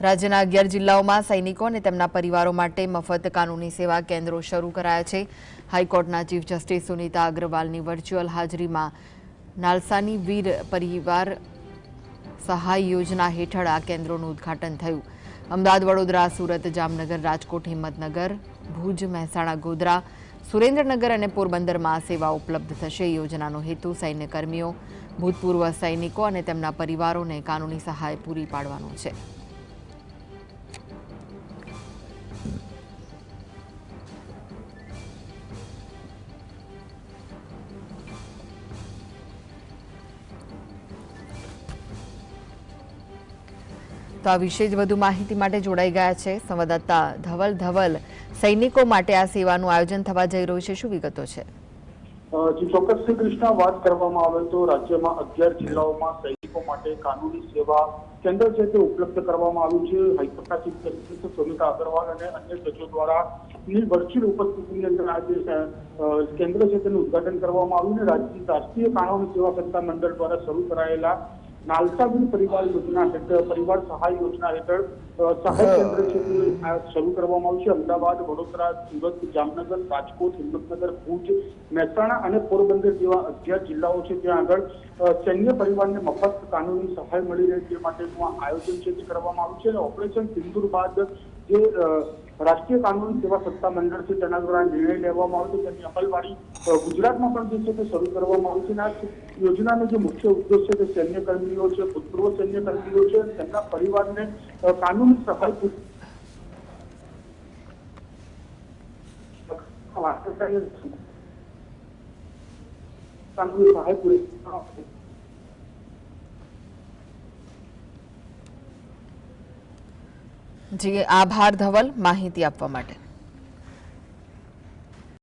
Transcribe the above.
રાજ્યના અગિયાર જિલ્લાઓમાં સૈનિકો અને તેમના પરિવારો માટે મફત કાનૂની સેવા કેન્દ્રો શરૂ કરાયા છે. હાઈકોર્ટના ચીફ જસ્ટિસ સુનીતા અગ્રવાલની વર્ચ્યુઅલ હાજરીમાં નાલસાની વીર પરિવાર સહાય યોજના હેઠળ આ કેન્દ્રોનું ઉદ્ઘાટન થયું. અમદાવાદ, વડોદરા, સુરત, જામનગર, રાજકોટ, હિંમતનગર, ભુજ, મહેસાણા, ગોધરા, સુરેન્દ્રનગર અને પોરબંદરમાં સેવા ઉપલબ્ધ થશે. યોજનાનો હેતુ સૈન્યકર્મીઓ, ભૂતપૂર્વ સૈનિકો અને તેમના પરિવારોને કાનૂની સહાય પૂરી પાડવાનો છે. તો આ વિશે જ વધુ માહિતી માટે જોડાઈ ગયા છે સંવાદદાતા ધવલ ધવલ. સૈનિકો માટે આ સેવાનું આયોજન થવા જઈ રહ્યું છે. શું વિગતો છે? ચોક્કસ શ્રી કૃષ્ણ, વાત કરવામાં આવે તો રાજ્યમાં અગિયાર જિલ્લાઓમાં સૈનિકો માટે કાનૂની સેવા કેન્દ્ર છે તે ઉપલબ્ધ કરવામાં આવ્યું છે. હાઈકોર્ટના ચીફ જસ્ટિસ સુમિતા અગ્રવાલ અને અન્ય જજો દ્વારા ની વર્ચ્યુઅલ ઉપસ્થિતિની અંદર આજે કેન્દ્ર છે તેનું ઉદ્ઘાટન કરવામાં આવ્યું અને રાજ્ય રાષ્ટ્રીય કાનૂની સેવા સત્તા મંડળ દ્વારા શરૂ કરાયેલા નાલસાબીન પરિવાર યોજના હેઠળ પરિવાર સહાય યોજના હેઠળ સહાય કેન્દ્ર છે શરૂ કરવામાં આવશે. અમદાવાદ વડોદરા સુરત જામનગર રાજકોટ હિંમતનગર ભુજ મહેસાણા અને પોરબંદર જેવા અગિયાર જિલ્લાઓ છે. ત્યાં આગળ સૈન્ય પરિવારને મફત કાનૂની સહાય મળી રહે તે માટેનું આયોજન છે તે કરવામાં આવ્યું છે. અને ઓપરેશન સિંદુર બાદ જે રાષ્ટ્રીય કાનૂન સેવા સત્તા મંડળ છે તેના દ્વારા નિર્ણય લેવામાં આવશે તેની અમલવારી ગુજરાતમાં પણ જે છે તે શરૂ કરવામાં આવશે અને આ યોજનાનો જે મુખ્ય ઉદ્દેશ છે તે સૈન્ય કર્મીઓ છે ભૂતપૂર્વ સૈન્ય કર્મીઓ છે, તેમના પરિવારને કાનૂની સહાય કાનૂની સહાય પૂરી જી આભાર ધવલ માહિતી આપવા માટે.